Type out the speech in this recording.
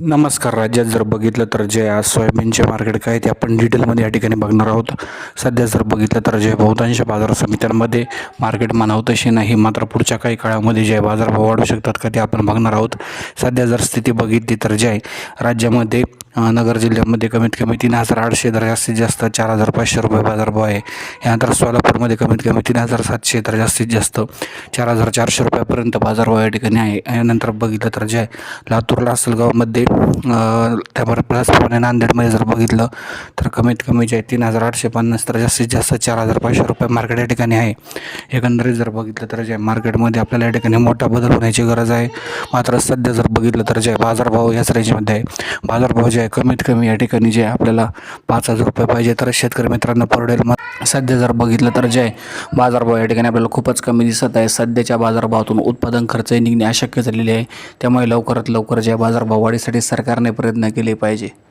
नमस्कार. राज्यात जर बघितलं तर जे आज सोयाबीनचे मार्केट काय ते आपण डिटेलमध्ये या ठिकाणी बघणार आहोत. सध्या जर बघितलं तर जे बहुतांश बाजार समित्यांमध्ये मार्केट मानव तशी नाही. मात्र पुढच्या काही काळामध्ये जे बाजारभाव वाढू शकतात का ते आपण बघणार आहोत. सध्या जर स्थिती बघितली तर जे आहे राज्यामध्ये नगर जिल्ह्यामध्ये कमीत कमी तीन हजार आठशे तर जास्तीत जास्त चार हजार पाचशे रुपये बाजारभाव आहे. यानंतर सोलापूरमध्ये कमीत कमी तीन हजार सातशे तर जास्तीत जास्त चार हजार चारशे रुपयापर्यंत बाजारभाव या ठिकाणी आहे. यानंतर बघितलं तर जे लातूरला लातूर लासलगावमध्ये अं, नांदेडमध्ये जर बघितलं तर कमीत कमी जे आहे तीन हजार आठशे पन्नास तर जास्तीत जास्त चार हजार पाचशे रुपये मार्केट या ठिकाणी आहे. एकंदरीत जर बघितलं तर जे आहे मार्केटमध्ये आपल्याला या ठिकाणी मोठा बदल होण्याची गरज आहे. मात्र सध्या जर बघितलं तर जे आहे बाजारभाव याच रेंजमध्ये आहे. बाजारभाव जे आहे. कमीत कमी या ठिकाणी जे आपल्याला पाच हजार रुपये पाहिजे तर शेतकरी मित्रांना परवडेल. मग सध्या जर बघितलं तर जे बाजारभाव या ठिकाणी आपल्याला खूपच कमी दिसत आहे. सध्याच्या बाजारभावातून उत्पादन खर्च निघणे अशक्य झालेले आहे. त्यामुळे लवकरात लवकर जे बाजारभाव वाढीसाठी सरकारने प्रयत्न केले पाहिजे.